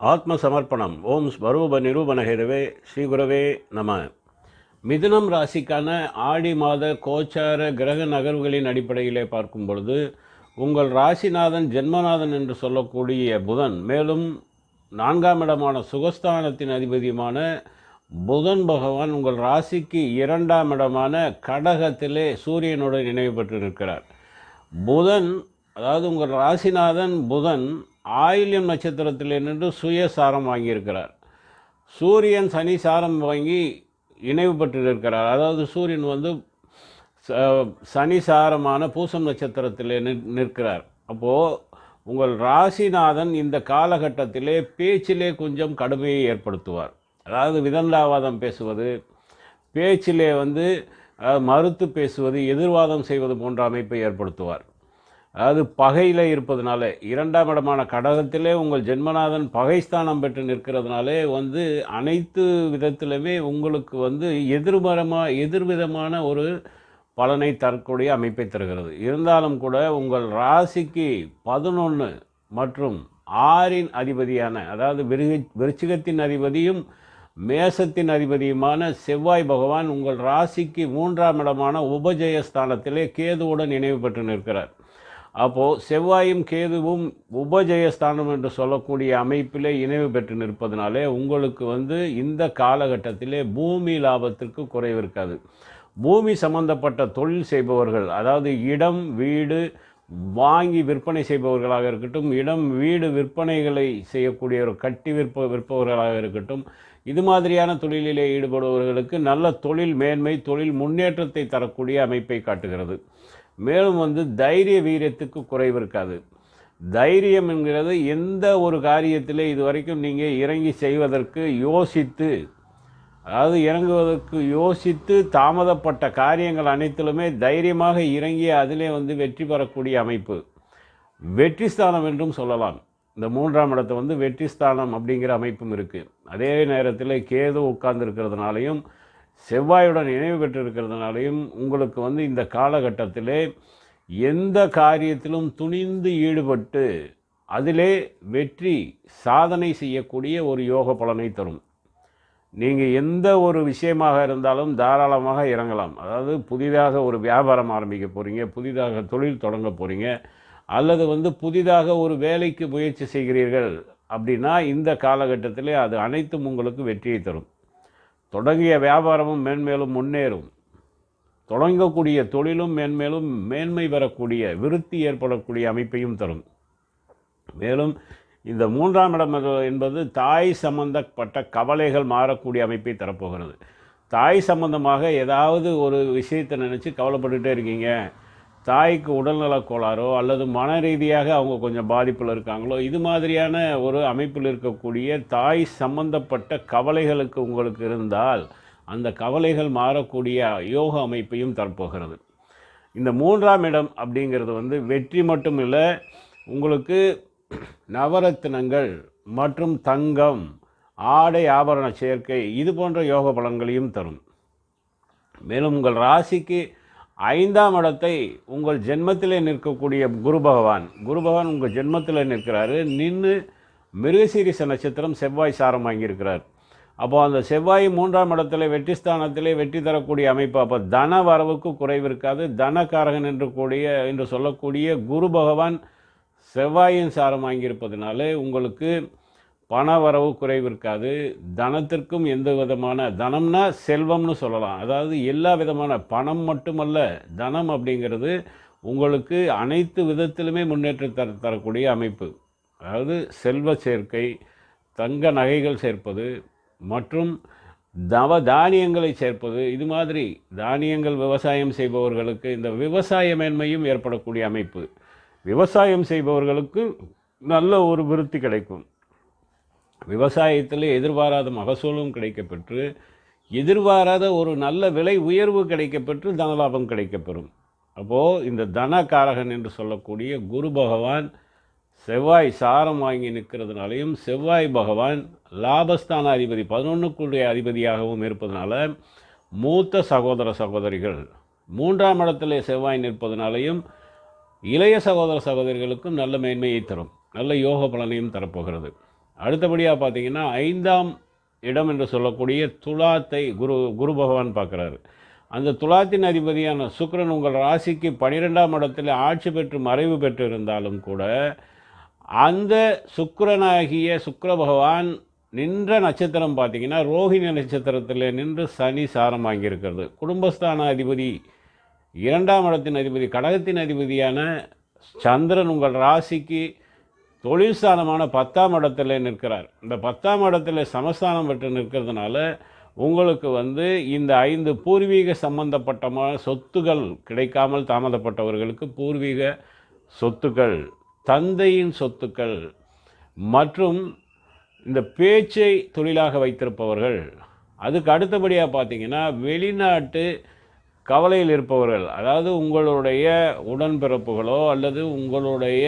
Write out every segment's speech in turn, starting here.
ஆத்ம சமர்ப்பணம் ஓம் ஸ்வரூப நிரூபணகிரவே ஸ்ரீகுரவே நம. மிதுனம் ராசிக்கான ஆடி மாத கோச்சார கிரக நகர்வுகளின் அடிப்படையிலே பார்க்கும் பொழுது உங்கள் ராசிநாதன் ஜென்மநாதன் என்று சொல்லக்கூடிய புதன் மேலும் நான்காம் இடமான சுகஸ்தானத்தின் அதிபதியுமான புதன் பகவான் உங்கள் ராசிக்கு இரண்டாம் இடமான கடகத்திலே சூரியனுடன் நினைவு பெற்று நிற்கிறார் புதன் அதாவது உங்கள் ராசிநாதன் புதன் ஆயில்யம் நட்சத்திரத்தில் நின்று சுயசாரம் வாங்கியிருக்கிறார். சூரியன் சனி சாரம் வாங்கி இணைவு பெற்றிருக்கிறார். அதாவது சூரியன் வந்து ச- சனி சாரமான பூசம் நட்சத்திரத்தில் நிற்- நிற்கிறார். அப்போது உங்கள் ராசிநாதன் இந்த காலகட்டத்திலே பேச்சிலே கொஞ்சம் கடுமையை ஏற்படுத்துவார். அதாவது விதண்டாவாதம் பேசுவது பேச்சிலே வந்து மறுத்து பேசுவது எதிர்வாதம் செய்வது போன்ற அமைப்பை ஏற்படுத்துவார். அதாவது பகையில் இருப்பதுனால இரண்டாம் இடமான கடகத்திலே உங்கள் ஜென்மநாதன் பகைஸ்தானம் பெற்று நிற்கிறதுனாலே வந்து அனைத்து விதத்திலுமே உங்களுக்கு வந்து எதிர்மரமாக எதிர்விதமான ஒரு பலனை தரக்கூடிய அமைப்பை தருகிறது. இருந்தாலும் கூட உங்கள் ராசிக்கு பதினொன்று மற்றும் ஆறின் அதிபதியான அதாவது விருகி விருச்சிகத்தின் அதிபதியும் மேசத்தின் அதிபதியுமான செவ்வாய் பகவான் உங்கள் ராசிக்கு மூன்றாம் இடமான உபஜயஸ்தானத்திலே கேதுவுடன் நினைவு பெற்று நிற்கிறார். அப்போது செவ்வாயும் கேதுவும் உபஜயஸ்தானம் என்று சொல்லக்கூடிய அமைப்பிலே இணைவு பெற்று நிற்பதனாலே உங்களுக்கு வந்து இந்த காலகட்டத்திலே பூமி லாபத்திற்கு குறைவு இருக்காது. பூமி சம்பந்தப்பட்ட தொழில் செய்பவர்கள் அதாவது இடம் வீடு வாங்கி விற்பனை செய்பவர்களாக இருக்கட்டும் இடம் வீடு விற்பனைகளை செய்யக்கூடிய ஒரு கட்டி விற்ப விற்பவர்களாக இருக்கட்டும் இது மாதிரியான தொழிலிலே ஈடுபடுபவர்களுக்கு நல்ல தொழில் மேன்மை தொழில் முன்னேற்றத்தை தரக்கூடிய அமைப்பை காட்டுகிறது. மேலும் வந்து தைரிய வீரியத்துக்கு குறைவு இருக்காது. தைரியம் என்கிறது எந்த ஒரு காரியத்திலே இதுவரைக்கும் நீங்கள் இறங்கி செய்வதற்கு யோசித்து அதாவது இறங்குவதற்கு யோசித்து தாமதப்பட்ட காரியங்கள் அனைத்திலுமே தைரியமாக இறங்கி அதிலே வந்து வெற்றி பெறக்கூடிய அமைப்பு. வெற்றி ஸ்தானம் என்றும் சொல்லலாம். இந்த மூன்றாம் இடத்தை வந்து வெற்றி ஸ்தானம் அப்படிங்கிற அமைப்பும் இருக்குது அதே நேரத்தில் கேது உட்கார்ந்துருக்கிறதுனாலையும் செவ்வாயுடன் இணைவு பெற்றிருக்கிறதுனாலையும் உங்களுக்கு வந்து இந்த காலகட்டத்திலே எந்த காரியத்திலும் துணிந்து ஈடுபட்டு அதிலே வெற்றி சாதனை செய்யக்கூடிய ஒரு யோக பலனை தரும். நீங்கள் எந்த ஒரு விஷயமாக இருந்தாலும் தாராளமாக இறங்கலாம். அதாவது புதிதாக ஒரு வியாபாரம் ஆரம்பிக்க போகிறீங்க புதிதாக தொழில் தொடங்க போகிறீங்க அல்லது வந்து புதிதாக ஒரு வேலைக்கு முயற்சி செய்கிறீர்கள் அப்படின்னா இந்த காலகட்டத்திலே அது அனைத்தும் உங்களுக்கு வெற்றியை தரும். தொடங்கிய வியாபாரமும் மேன்மேலும் முன்னேறும். தொடங்கக்கூடிய தொழிலும் மேன்மேலும் மேன்மை பெறக்கூடிய விருத்தி ஏற்படக்கூடிய அமைப்பையும் தரும். மேலும் இந்த மூன்றாம் இடம் என்பது தாய் சம்பந்தப்பட்ட கவலைகள் மாறக்கூடிய அமைப்பை தரப்போகிறது. தாய் சம்பந்தமாக ஏதாவது ஒரு விஷயத்தை நினச்சி கவலைப்பட்டுகிட்டே இருக்கீங்க. தாய்க்கு உடல்நலக் கோளாறோ அல்லது மன ரீதியாக அவங்க கொஞ்சம் பாதிப்பில் இருக்காங்களோ இது மாதிரியான ஒரு அமைப்பில் இருக்கக்கூடிய தாய் சம்பந்தப்பட்ட கவலைகளுக்கு உங்களுக்கு இருந்தால் அந்த கவலைகள் மாறக்கூடிய யோக அமைப்பையும் தரப்போகிறது. இந்த மூன்றாம் இடம் அப்படிங்கிறது வந்து வெற்றி மட்டும் இல்லை உங்களுக்கு நவரத்தினங்கள் மற்றும் தங்கம் ஆடை ஆபரண சேர்க்கை இது போன்ற யோக பலன்களையும் தரும். மேலும் உங்கள் ராசிக்கு ஐந்தாம் இடத்தை உங்கள் ஜென்மத்திலே நிற்கக்கூடிய குரு பகவான். குரு பகவான் உங்கள் ஜென்மத்தில் நிற்கிறாரு. நின்று மிருகசீரிச நட்சத்திரம் செவ்வாய் சாரம் வாங்கியிருக்கிறார். அப்போ அந்த செவ்வாய் மூன்றாம் இடத்துல வெற்றி ஸ்தானத்திலே வெற்றி தரக்கூடிய அமைப்பு. அப்போ தன வரவுக்கு குறைவு இருக்காது. தனக்காரகன் என்று கூடிய என்று சொல்லக்கூடிய குரு பகவான் செவ்வாயின் சாரம் வாங்கியிருப்பதனாலே உங்களுக்கு பண வரவு குறைவு இருக்காது. தனத்திற்கும் எந்த விதமான தனம்னா செல்வம்னு சொல்லலாம். அதாவது எல்லா விதமான பணம் மட்டுமல்ல தனம் அப்படிங்கிறது உங்களுக்கு அனைத்து விதத்திலுமே முன்னேற்றம் தர தரக்கூடிய அமைப்பு. அதாவது செல்வ சேர்க்கை தங்க நகைகள் சேர்ப்பது மற்றும் தவ தானியங்களை சேர்ப்பது. இது மாதிரி தானியங்கள் விவசாயம் செய்பவர்களுக்கு இந்த விவசாய மேன்மையும் ஏற்படக்கூடிய அமைப்பு. விவசாயம் செய்பவர்களுக்கு நல்ல ஒரு விருத்தி கிடைக்கும். விவசாயத்தில் எதிர்பாராத மகசூலும் கிடைக்கப்பெற்று எதிர்பாராத ஒரு நல்ல விலை உயர்வு கிடைக்கப்பெற்று தனலாபம் கிடைக்கப்பெறும். அப்போது இந்த தனகாரகன் என்று சொல்லக்கூடிய குரு பகவான் செவ்வாய் சாரம் வாங்கி நிற்கிறதுனாலையும் செவ்வாய் பகவான் லாபஸ்தான அதிபதி பதினொன்றுக்குடைய அதிபதியாகவும் இருப்பதனால மூத்த சகோதர சகோதரிகள் மூன்றாம் இடத்திலே செவ்வாய் நிற்பதனாலையும் இளைய சகோதர சகோதரிகளுக்கும் நல்ல மேன்மையை தரும் நல்ல யோக பலனையும் தரப்போகிறது. அடுத்தபடியாக பார்த்தீங்கன்னா ஐந்தாம் இடம் என்று சொல்லக்கூடிய துலாத்தை குரு குரு பகவான் பார்க்குறாரு. அந்த துலாத்தின் அதிபதியான சுக்கரன் உங்கள் ராசிக்கு பனிரெண்டாம் இடத்தில் ஆட்சி பெற்று மறைவு பெற்று இருந்தாலும் கூட அந்த சுக்கரனாகிய சுக்கர பகவான் நின்ற நட்சத்திரம் பார்த்தீங்கன்னா ரோஹிணி நட்சத்திரத்தில் நின்று சனி சாரம் வாங்கியிருக்கிறது. குடும்பஸ்தான அதிபதி இரண்டாம் இடத்தின் அதிபதி கடகத்தின் அதிபதியான சந்திரன் உங்கள் ராசிக்கு தொழில்ஸ்தானமான பத்தாம் இடத்துல நிற்கிறார். இந்த பத்தாம் இடத்துல சமஸ்தானம் பெற்று நிற்கிறதுனால உங்களுக்கு வந்து இந்த ஐந்து பூர்வீக சம்பந்தப்பட்டமான சொத்துகள் கிடைக்காமல் தாமதப்பட்டவர்களுக்கு பூர்வீக சொத்துக்கள் தந்தையின் சொத்துக்கள் மற்றும் இந்த பேச்சை தொழிலாக வைத்திருப்பவர்கள். அதுக்கு அடுத்தபடியாக பார்த்தீங்கன்னா வெளிநாட்டு கவலையில் இருப்பவர்கள் அதாவது உங்களுடைய உடன்பிறப்புகளோ அல்லது உங்களுடைய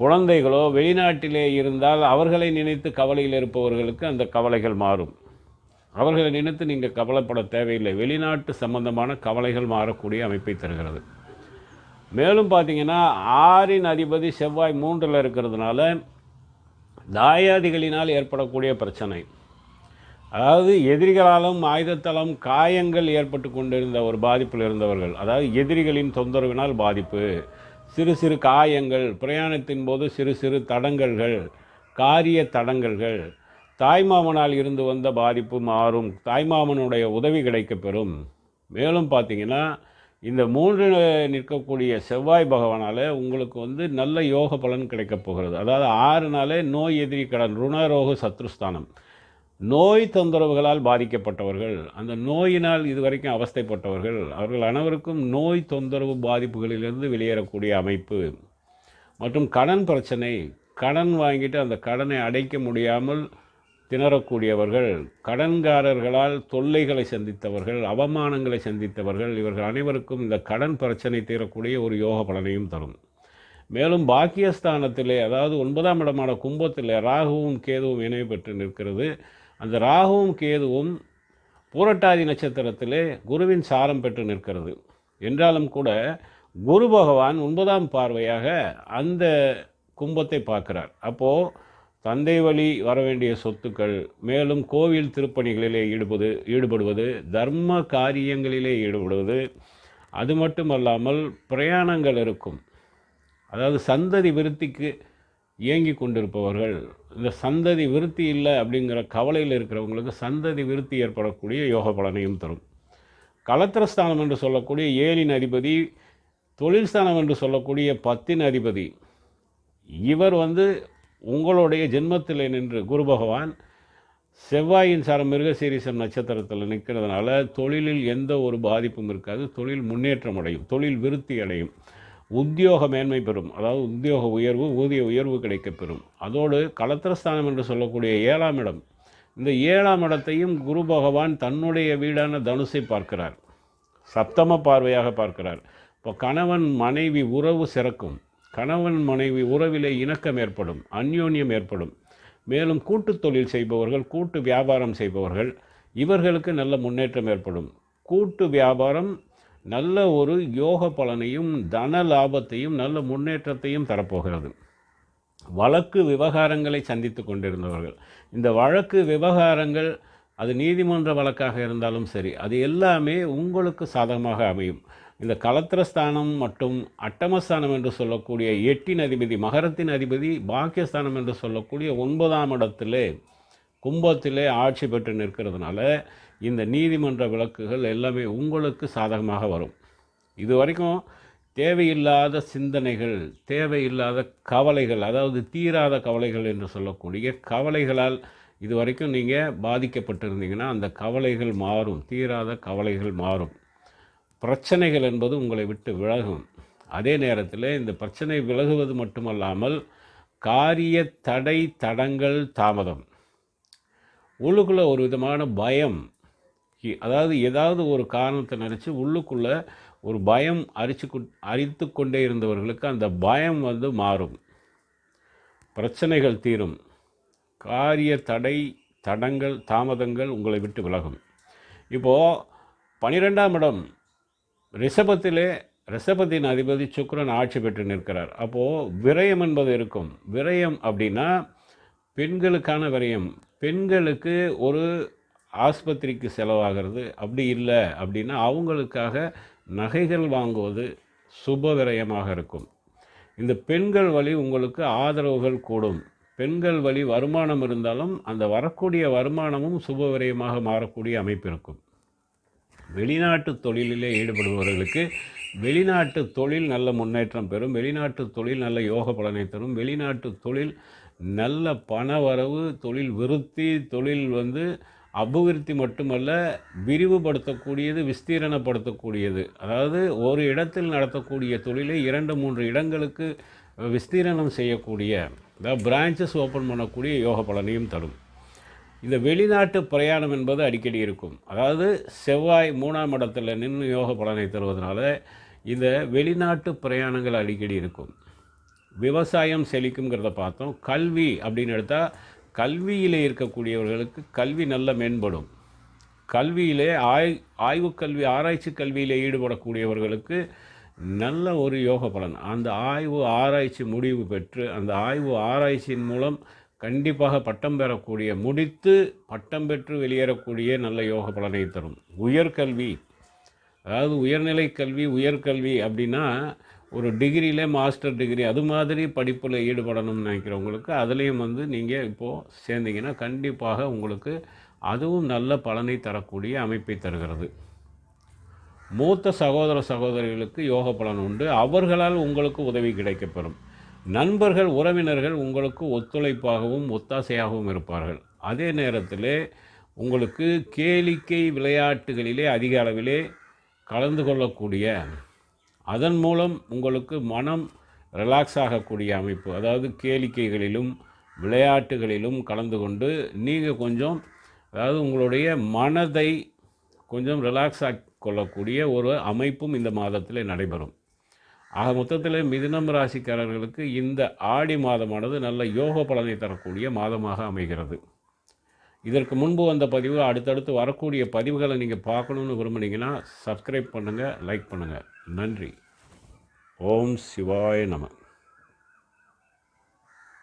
குழந்தைகளோ வெளிநாட்டிலே இருந்தால் அவர்களை நினைத்து கவலையில் இருப்பவர்களுக்கு அந்த கவலைகள் மாறும். அவர்களை நினைத்து நீங்கள் கவலைப்பட தேவையில்லை. வெளிநாட்டு சம்பந்தமான கவலைகள் மாறக்கூடிய அமைப்பை தருகிறது. மேலும் பார்த்தீங்கன்னா ஆறின் அதிபதி செவ்வாய் மூன்றில் இருக்கிறதுனால தாயாதிகளினால் ஏற்படக்கூடிய பிரச்சனை. அதாவது எதிரிகளாலும் ஆயுதத்தளம் காயங்கள் ஏற்பட்டு கொண்டிருந்த ஒரு பாதிப்பில் இருந்தவர்கள் அதாவது எதிரிகளின் தொந்தரவினால் பாதிப்பு சிறு சிறு காயங்கள் பிரயாணத்தின் போது சிறு சிறு தடங்கல்கள் காரிய தடங்கல்கள். தாய்மாமனால் இருந்து வந்த பாதிப்பு மாறும். தாய்மாமனுடைய உதவி கிடைக்கப்பெறும் மேலும் பார்த்தீங்கன்னா இந்த மூன்று நிற்கக்கூடிய செவ்வாய் பகவானால் உங்களுக்கு வந்து நல்ல யோக பலன் கிடைக்கப் போகிறது. அதாவது ஆறு நாளே நோய் எதிரி கடன் ருணரோக சத்ருஸ்தானம். நோய் தொந்தரவுகளால் பாதிக்கப்பட்டவர்கள் அந்த நோயினால் இதுவரைக்கும் அவஸ்தைப்பட்டவர்கள் அவர்கள் அனைவருக்கும் நோய் தொந்தரவு பாதிப்புகளிலிருந்து வெளியேறக்கூடிய அமைப்பு. மற்றும் கடன் பிரச்சனை கடன் வாங்கிட்டு அந்த கடனை அடைக்க முடியாமல் திணறக்கூடியவர்கள் கடன்காரர்களால் தொல்லைகளை சந்தித்தவர்கள் அவமானங்களை சந்தித்தவர்கள் இவர்கள் அனைவருக்கும் இந்த கடன் பிரச்சனை தீரக்கூடிய ஒரு யோக பலனையும் தரும். மேலும் பாக்கியஸ்தானத்திலே அதாவது ஒன்பதாம் இடமான கும்பத்திலே ராகுவும் கேதுவும் இணைவு பெற்று நிற்கிறது. அந்த ராகுவும் கேதுவும் பூரட்டாதி நட்சத்திரத்திலே குருவின் சாரம் பெற்று நிற்கிறது. என்றாலும் கூட குரு பகவான் ஒன்பதாம் பார்வையாக அந்த கும்பத்தை பார்க்கிறார். அப்போது தந்தை வழி வர வேண்டிய சொத்துக்கள் மேலும் கோவில் திருப்பணிகளிலே ஈடுபது ஈடுபடுவது தர்ம காரியங்களிலே ஈடுபடுவது அது மட்டுமல்லாமல் பிரயாணங்கள் இருக்கும். அதாவது சந்ததி விருத்திக்கு இயங்கி கொண்டிருப்பவர்கள் இந்த சந்ததி விருத்தி இல்லை அப்படிங்கிற கவலையில் இருக்கிறவங்களுக்கு சந்ததி விருத்தி ஏற்படக்கூடிய யோக பலனையும் தரும். கலத்திரஸ்தானம் என்று சொல்லக்கூடிய ஏழின் அதிபதி தொழில் ஸ்தானம் என்று சொல்லக்கூடிய பத்தின் அதிபதி இவர் வந்து உங்களுடைய ஜென்மத்தில் நின்று குரு பகவான் செவ்வாயின் சாரம் மிருகசீரிசம் நட்சத்திரத்தில் நிற்கிறதுனால தொழிலில் எந்த ஒரு பாதிப்பும் இருக்காது. தொழில் முன்னேற்றம் அடையும் தொழில் விருத்தி அடையும். உத்தியோக மேன்மை பெறும். அதாவது உத்தியோக உயர்வு ஊதிய உயர்வு கிடைக்கப்பெறும். அதோடு கலத்திரஸ்தானம் என்று சொல்லக்கூடிய ஏழாம் இடம். இந்த ஏழாம் இடத்தையும் குரு பகவான் தன்னுடைய வீடான தனுசை பார்க்கிறார். சப்தம பார்வையாக பார்க்கிறார். இப்போ கணவன் மனைவி உறவு சிறக்கும். கணவன் மனைவி உறவிலே இணக்கம் ஏற்படும் அந்யோன்யம் ஏற்படும். மேலும் கூட்டு தொழில் செய்பவர்கள் கூட்டு வியாபாரம் செய்பவர்கள் இவர்களுக்கு நல்ல முன்னேற்றம் ஏற்படும். கூட்டு வியாபாரம் நல்ல ஒரு யோக பலனையும் தன லாபத்தையும் நல்ல முன்னேற்றத்தையும் தரப்போகிறது. வழக்கு விவகாரங்களை சந்தித்து கொண்டிருந்தவர்கள். இந்த வழக்கு விவகாரங்கள் அது நீதிமன்ற வழக்காக இருந்தாலும் சரி அது எல்லாமே உங்களுக்கு சாதகமாக அமையும். இந்த கலத்திரஸ்தானம் மற்றும் அட்டமஸ்தானம் என்று சொல்லக்கூடிய எட்டின் அதிபதி மகரத்தின் அதிபதி பாக்கியஸ்தானம் என்று சொல்லக்கூடிய ஒன்பதாம் இடத்திலே கும்பத்திலே ஆட்சி பெற்று நிற்கிறதுனால இந்த நீதிமன்ற விளக்குகள் எல்லாமே உங்களுக்கு சாதகமாக வரும். இது வரைக்கும் தேவையில்லாத சிந்தனைகள் தேவையில்லாத கவலைகள் அதாவது தீராத கவலைகள் என்று சொல்லக்கூடிய கவலைகளால் இது வரைக்கும் நீங்கள் பாதிக்கப்பட்டிருந்தீங்கன்னா அந்த கவலைகள் மாறும் தீராத கவலைகள் மாறும். பிரச்சனைகள் என்பது உங்களை விட்டு விலகும். அதே நேரத்தில் இந்த பிரச்சனை விலகுவது மட்டுமல்லாமல் காரிய தடை தடங்கள் தாமதம். உள்ளுக்குள்ளே ஒரு விதமான பயம். அதாவது ஏதாவது ஒரு காரணத்தை நினச்சி உள்ளுக்குள்ளே ஒரு பயம் அரிச்சு அரித்து கொண்டே இருந்தவர்களுக்கு அந்த பயம் வந்து மாறும். பிரச்சனைகள் தீரும். காரிய தடை தடங்கள் தாமதங்கள் உங்களை விட்டு விலகும். இப்போது பனிரெண்டாம் இடம் ரிஷபத்திலே ரிஷபத்தின் அதிபதி சுக்ரன் ஆட்சி பெற்று நிற்கிறார். அப்போது விரயம் என்பது இருக்கும். விரயம் அப்படின்னா பெண்களுக்கான விரயம் பெண்களுக்கு ஒரு ஆஸ்பத்திரிக்கு செலவாகிறது. அப்படி இல்லை அப்படின்னா அவங்களுக்காக நகைகள் வாங்குவது சுப விரயமாக இருக்கும். இந்த பெண்கள் வழி உங்களுக்கு ஆதரவுகள் கூடும். பெண்கள் வழி வருமானம் இருந்தாலும் அந்த வரக்கூடிய வருமானமும் சுப விரயமாக மாறக்கூடிய அமைப்பு இருக்கும். வெளிநாட்டு தொழிலிலே ஈடுபடுபவர்களுக்கு வெளிநாட்டு தொழில் நல்ல முன்னேற்றம் பெறும். வெளிநாட்டு தொழில் நல்ல யோக பலனை தரும். வெளிநாட்டு தொழில் நல்ல பண வரவு தொழில் விருத்தி தொழில் வந்து அபிவிருத்தி மட்டுமல்ல விரிவுபடுத்தக்கூடியது விஸ்தீரணப்படுத்தக்கூடியது. அதாவது ஒரு இடத்தில் நடத்தக்கூடிய தொழிலை இரண்டு மூன்று இடங்களுக்கு விஸ்தீரணம் செய்யக்கூடிய அதாவது பிரான்ச்சஸ் ஓப்பன் பண்ணக்கூடிய யோக பலனையும் தரும். இந்த வெளிநாட்டு பிரயாணம் என்பது அடிக்கடி இருக்கும். அதாவது செவ்வாய் மூணாம் இடத்தில் நின்று யோக பலனை தருவதனால இந்த வெளிநாட்டு பிரயாணங்கள் அடிக்கடி இருக்கும். விவசாயம் செழிக்குங்கிறத பார்த்தோம். கல்வி அப்படின்னு எடுத்தால் கல்வியில் இருக்கக்கூடியவர்களுக்கு கல்வி நல்ல மேம்படும். கல்வியிலே ஆய் ஆய்வு கல்வி ஆராய்ச்சி கல்வியில் ஈடுபடக்கூடியவர்களுக்கு நல்ல ஒரு யோக பலன். அந்த ஆய்வு ஆராய்ச்சி முடிவு பெற்று அந்த ஆய்வு ஆராய்ச்சியின் மூலம் கண்டிப்பாக பட்டம் பெறக்கூடிய முடித்து பட்டம் பெற்று வெளியேறக்கூடிய நல்ல யோக பலனை தரும். உயர்கல்வி அதாவது உயர்நிலை கல்வி உயர்கல்வி அப்படின்னா ஒரு டிகிரியிலே மாஸ்டர் டிகிரி அது மாதிரி படிப்பில் ஈடுபடணும்னு நினைக்கிறவங்களுக்கு அதுலேயும் வந்து நீங்கள் இப்போது சேர்ந்தீங்கன்னா கண்டிப்பாக உங்களுக்கு அதுவும் நல்ல பலனை தரக்கூடிய அமைப்பை தருகிறது. மூத்த சகோதர சகோதரிகளுக்கு யோக பலன் உண்டு. அவர்களால் உங்களுக்கு உதவி கிடைக்கப்பெறும். நண்பர்கள் உறவினர்கள் உங்களுக்கு ஒத்துழைப்பாகவும் ஒத்தாசையாகவும் இருப்பார்கள். அதே நேரத்தில் உங்களுக்கு கேளிக்கை விளையாட்டுகளிலே அதிக அளவிலே கலந்து கொள்ளக்கூடிய அதன் மூலம் உங்களுக்கு மனம் ரிலாக்ஸ் ஆகக்கூடிய அமைப்பு அதாவது கேளிக்கைகளிலும் விளையாட்டுகளிலும் கலந்து கொண்டு நீங்கள் கொஞ்சம் அதாவது உங்களுடைய மனதை கொஞ்சம் ரிலாக்ஸ் ஆக்கி கொள்ளக்கூடிய ஒரு அமைப்பும் இந்த மாதத்தில் நடைபெறும். ஆக மொத்தத்தில் மிதுனம் ராசிக்காரர்களுக்கு இந்த ஆடி மாதமானது நல்ல யோக பலனை தரக்கூடிய மாதமாக அமைகிறது. இதற்கு முன்பு வந்த பதிவு அடுத்தடுத்து வரக்கூடிய பதிவுகளை நீங்கள் பார்க்கணுன்னு விரும்புனீங்கன்னா சப்ஸ்கிரைப் பண்ணுங்கள் லைக் பண்ணுங்கள் நன்றி. ஓம் சிவாய நம.